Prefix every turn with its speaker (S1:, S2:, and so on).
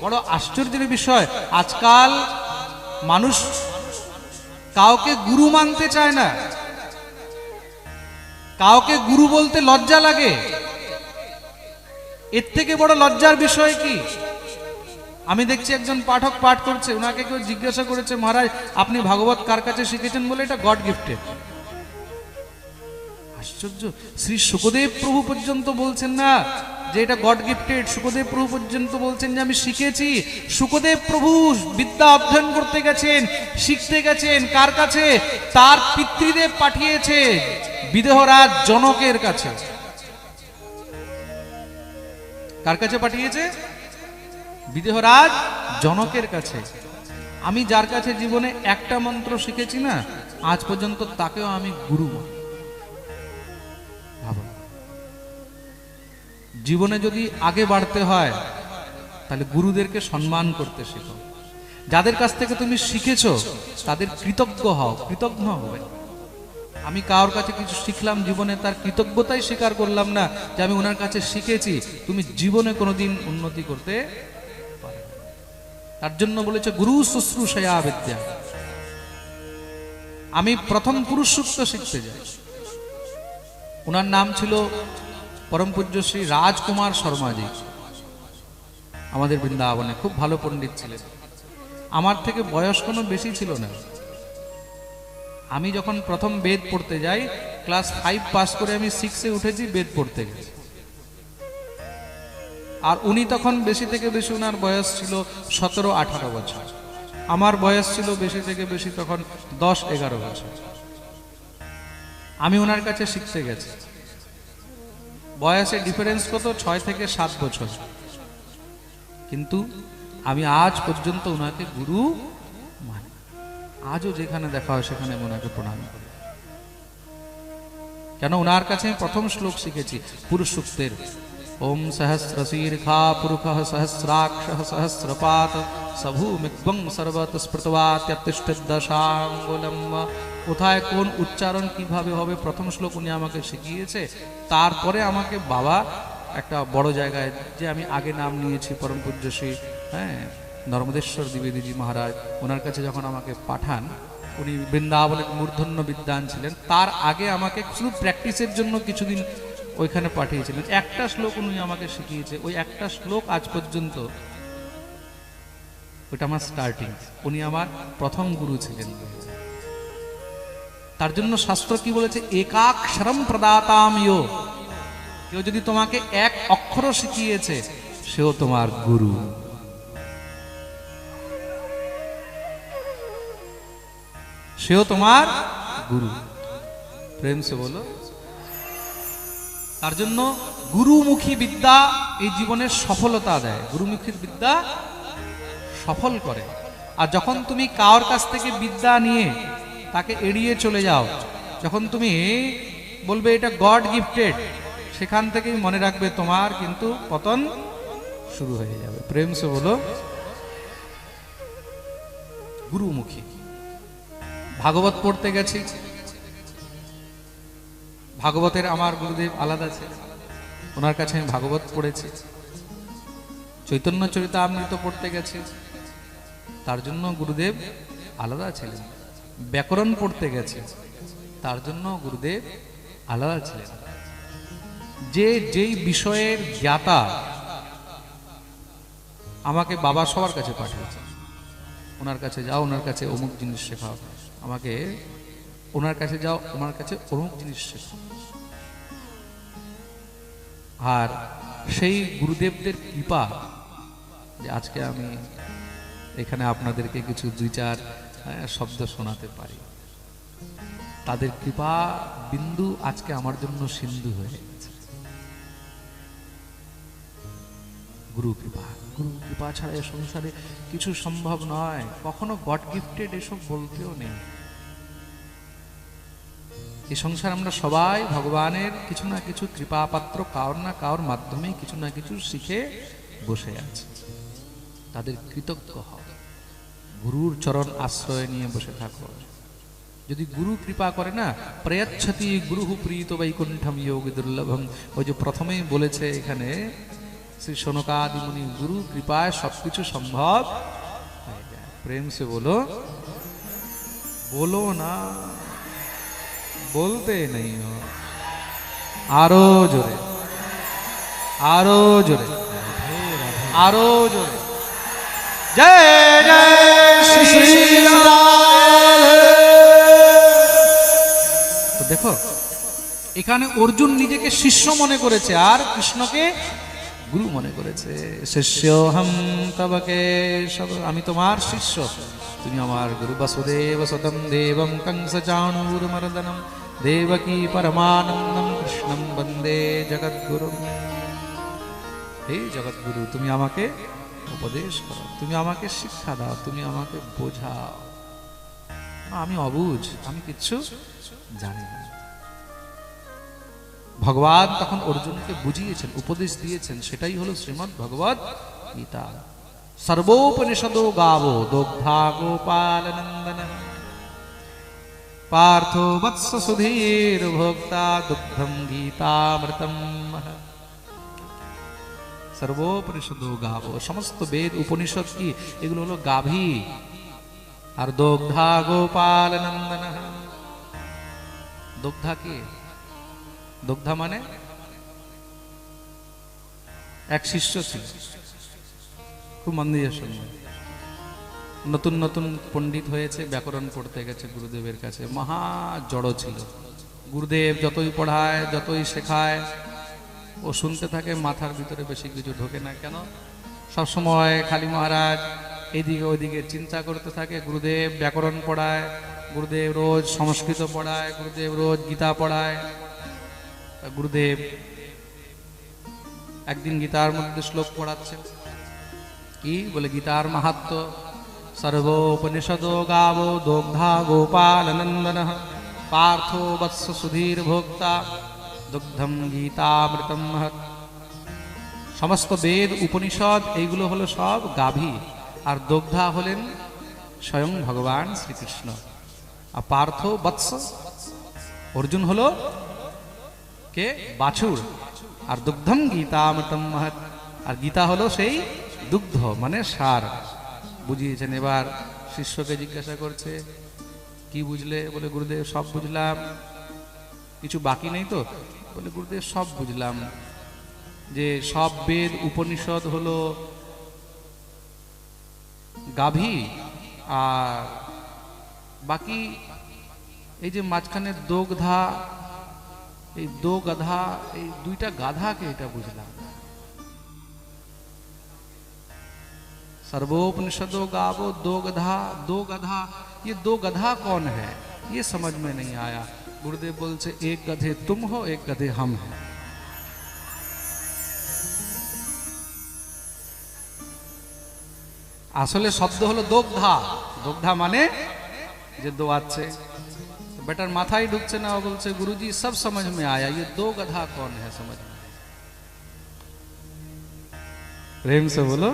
S1: বড় আশ্চর্যের বিষয়, আজকাল মানুষ কাউকে গুরু মানতে চায় না। কাউকে গুরু বলতে লজ্জা লাগে। এর থেকে বড় লজ্জার বিষয় কি? আমি দেখছি একজন পাঠক পাঠ করছে ওনাকে কেউ জিজ্ঞাসা করেছে, মহারাজ, আপনি ভাগবত কার কাছে শিখেছেন? বলে, এটা গড গিফটেড। আশ্চর্য। শ্রী সুখদেব প্রভু পর্যন্ত বলছেন না যে এটা গড গিফটেড সুখদেব প্রভু পর্যন্ত বলছেন যে আমি শিখেছি। সুখদেব প্রভু বিদ্যা অধ্যয়ন করতে গেছেন, শিখতে গেছেন। কার কাছে? তার পিতৃদেব পাঠিয়েছে বিদেহরাজ জনকের কাছে। কার কাছে পাঠিয়েছে? বিদেহরাজ জনকের কাছে। আমি যার কাছে জীবনে একটা মন্ত্র শিখেছি না, আজ পর্যন্ত তাকেও আমি গুরু মানি। জীবনে যদি আগে বাড়তে হয়, তাহলে গুরুদেরকে সম্মান করতে শেখো। যাদের কাছ থেকে তুমি শিখেছো, তাদের কৃতজ্ঞ হও, কৃতজ্ঞ হবে। আমি কারোর কাছে কিছু শিখলাম জীবনে, তার কৃতজ্ঞতাই স্বীকার করলাম না যে আমি ওনার কাছে শিখেছি, তুমি জীবনে কোনোদিন উন্নতি করতে। তার জন্য বলেছে, গুরু শুশ্রূষয়া বিদ্যা আমি প্রথম পুরুষ সূক্ত শিখতে যাই। ওনার নাম ছিল পরম পূজ্য শ্রী রাজকুমার শর্মাজি আমাদের বৃন্দাবনে খুব ভালো পণ্ডিত ছিলেন। আমার থেকে বয়স কোনো বেশি ছিল না। আমি যখন প্রথম বেদ পড়তে যাই, ক্লাস ফাইভ পাস করে আমি সিক্সে উঠেছি বেদ পড়তে। গেছি আর উনি তখন বেশি থেকে বেশি ওনার বয়স ছিল সতেরো, আঠারো বছর। আমার বয়স ছিল বেশি থেকে বেশি তখন দশ, এগারো বছর। আমি ওনার কাছে শিখতে গেছি। বয়সের ডিফারেন্স কত? ছয় থেকে সাত বছর। কিন্তু আমি আজ পর্যন্ত ওনাকে গুরু মানি। আজও যেখানে দেখা হয় সেখানে ওনাকে প্রণাম করি। কেন? ওনার কাছে আমি প্রথম শ্লোক শিখেছি পুরুষ সূক্তের ওম সহস্র শীর্ঘা পুরুষ সহস্রাক্ষ সহস্রপাত সভূমিগ্বং সর্বত স্মৃতবাত্যতিষ্ঠদশাঙ্গুলম কোথায় কোন উচ্চারণ কীভাবে হবে, প্রথম শ্লোক উনি আমাকে শিখিয়েছে। তারপরে আমাকে বাবা একটা বড় জায়গায় যে আমি আগে নাম নিয়েছি, পরম পূজ্য শ্রী হ্যাঁ নর্মদেশ্বর দ্বিবেদীজি মহারাজ, ওনার কাছে যখন আমাকে পাঠান, উনি বৃন্দাবনের মূর্ধন্য বিদ্যান ছিলেন। তার আগে আমাকে শুধু প্র্যাকটিসের জন্য কিছুদিন ওইখানে পাঠিয়েছিলেন। একটা শ্লোক উনি আমাকে শিখিয়েছে, ওই একটা শ্লোক আজ পর্যন্ত ওটা আমার স্টার্টিং উনি আমার প্রথম গুরু ছিলেন। তার জন্য শাস্ত্র কি বলেছে? একাক্ষরম প্রদাতাম কেউ যদি তোমাকে এক অক্ষর শিখিয়েছে, সেও তোমার গুরু। সেও তোমার গুরু। প্রেম সে বলো। তার জন্য গুরুমুখী বিদ্যা এই জীবনের সফলতা দেয়। গুরুমুখী বিদ্যা সফল করে। আর যখন তুমি কার কাছ থেকে বিদ্যা নিয়ে তাকে এড়িয়ে চলে যাও। যখন তুমি বলবে এটা গড গিফটেড সেখান থেকেই মনে রাখবে তোমার কিন্তু পতন শুরু হয়ে যাবে। প্রেম সে বলো, গুরুমুখী, ভাগবত পড়তে গেছি। ভাগবতের আমার গুরুদেব আলাদা ছিল ওনার কাছে আমি ভাগবত পড়েছি। চৈতন্য চরিতা চরিতামৃত পড়তে গেছি, তার জন্য গুরুদেব আলাদা ছিলেন। ব্যাকরণ পড়তে গেছে। তার জন্য গুরুদেব আলাদা ছিলেন। যে যেই বিষয়ের জ্ঞাতা আমাকে বাবা সবার কাছে পাঠিয়েছে। ওনার কাছে যাও, ওনার কাছে অমুক জিনিস শেখাও। আমাকে ওনার কাছে যাও, ওনার কাছে অমুক জিনিস শেখাও। আর সেই গুরুদেবদের কৃপা যে আজকে আমি এখানে আপনাদেরকে কিছু দুই চার শব্দ শোনাতে পারি। তাদের কৃপা বিন্দু আজকে আমার জন্য সিন্ধু হয়ে গেছে। গুরু কৃপা গুরু কৃপা ছাড়া এ সংসারে কিছু সম্ভব নয়। কখনো গড গিফটেড এসব বলতেও নেই। এ সংসার আমরা সবাই ভগবানের কিছু না কিছু কৃপাপাত্র কার না কার মাধ্যমে কিছু না কিছু শিখে বসে আছে। তাদের কৃতজ্ঞ হও। গুরুর চরণ আশ্রয় নিয়ে বসে থাকো। যদি গুরু কৃপা করে না, প্রয়চ্ছতি গুরু প্রীত বৈকুণ্ঠম যোগ দুর্লভম। ওই যে প্রথমেই বলেছে এখানে, শ্রী সোনকাদি মুনি গুরু কৃপায় সবকিছু সম্ভব প্রেম সে বলো বলো না, বলতে নেই আরও জোরে আরও জোরে আরও জোরে। জয় জয়। তো দেখো, এখানে অর্জুন নিজেকে শিষ্য মনে করেছে আর কৃষ্ণকে গুরু মনে করেছে। শিষ্য হম তবকে আমি তোমার শিষ্য, তুমি আমার গুরু বসুদেব সতম দেবম কংস চাণূর মর্দনম, দেবকী পরমানন্দম কৃষ্ণম বন্দে জগদ্গুরু। হে জগৎগুরু তুমি আমাকে উপদেশ করো। তুমি আমাকে শিক্ষা দাও, তুমি আমাকে বোঝাও। আমি অবুঝ, আমি কিচ্ছু জানি না। ভগবান তখন অর্জুনকে বুঝিয়েছেন, উপদেশ দিয়েছেন, সেটাই হলো শ্রীমৎ ভগবত গীতা। সর্বোপনিষদো গাবো দগ্ধা গোপাল নন্দন পার্থ বৎস সুধীর ভোক্তা দুগ্ধম গীতামৃতম। সর্বোপনিষদো গাবো। সমস্ত বেদ, উপনিষদ কি? এগুলো হলো গাভী। আর দগ্ধা গোপাল নন্দন। দগ্ধা কি? দগ্ধা মানে? এক শিষ্য ছিল। খুব মন দিয়ে নতুন নতুন পণ্ডিত হয়েছে, ব্যাকরণ পড়তে গেছে গুরুদেবের কাছে। মহা জড় ছিল। গুরুদেব যতই পড়ায়, যতই শেখায় ও শুনতে থাকে, মাথার ভিতরে বেশি কিছু ঢোকে না কেন? সবসময় খালি মহারাজ এদিকে ওইদিকে চিন্তা করতে থাকে, গুরুদেব ব্যাকরণ পড়ায়, গুরুদেব রোজ সংস্কৃত পড়ায়, গুরুদেব রোজ গীতা পড়ায়। গুরুদেব একদিন গীতার মধ্যে শ্লোক পড়াচ্ছেন। কি? বলে, গীতার মাহাত্ম সর্বোপনিষদ গাবো দোগ্ধা গোপাল নন্দন পার্থ বৎস সুধীর ভোক্তা। দুগ্ধম গীতামৃতম। সমস্ত বেদ, উপনিষদ, এইগুলো হলো সব গাভী। আর দগ্ধা হলেন স্বয়ং ভগবান শ্রীকৃষ্ণ। আর পার্থ বৎস অর্জুন হলো কে? বাছুর। আর দুগ্ধম গীতামৃতম। মহৎ আর গীতা হলো সেই দুগ্ধ মানে সার। বুঝিয়েছেন এবার শিষ্যকে জিজ্ঞাসা করছে, কি বুঝলে? বলে, গুরুদেব, সব বুঝলাম। কিছু বাকি নেই তো? বলে গুরুদেব সব বুঝলাম যে সব বেদ উপনিষদ হলো গাভী আর বাকি এই যে মাঝখানে দোগধা এই দো গাধা এই দুইটা গাধাকে এটা বুঝলাম सर्वोपनिषदों गावो दो गधा दो गधा ये दो गधा कौन है ये समझ में नहीं आया গুরুদেব বলছে, এক গাধে তুম হো এক গাধে হাম হ্যাঁ আসলে শব্দ হলো দগ্ধা। দগ্ধা মানে যে দোয়াচ্ছে। বেটার মাথায় ঢুকছে না বলছে, গুরুজি, সব সমঝ মে আয়া ये दो गधा कौन है समझ में प्रेम से बोलो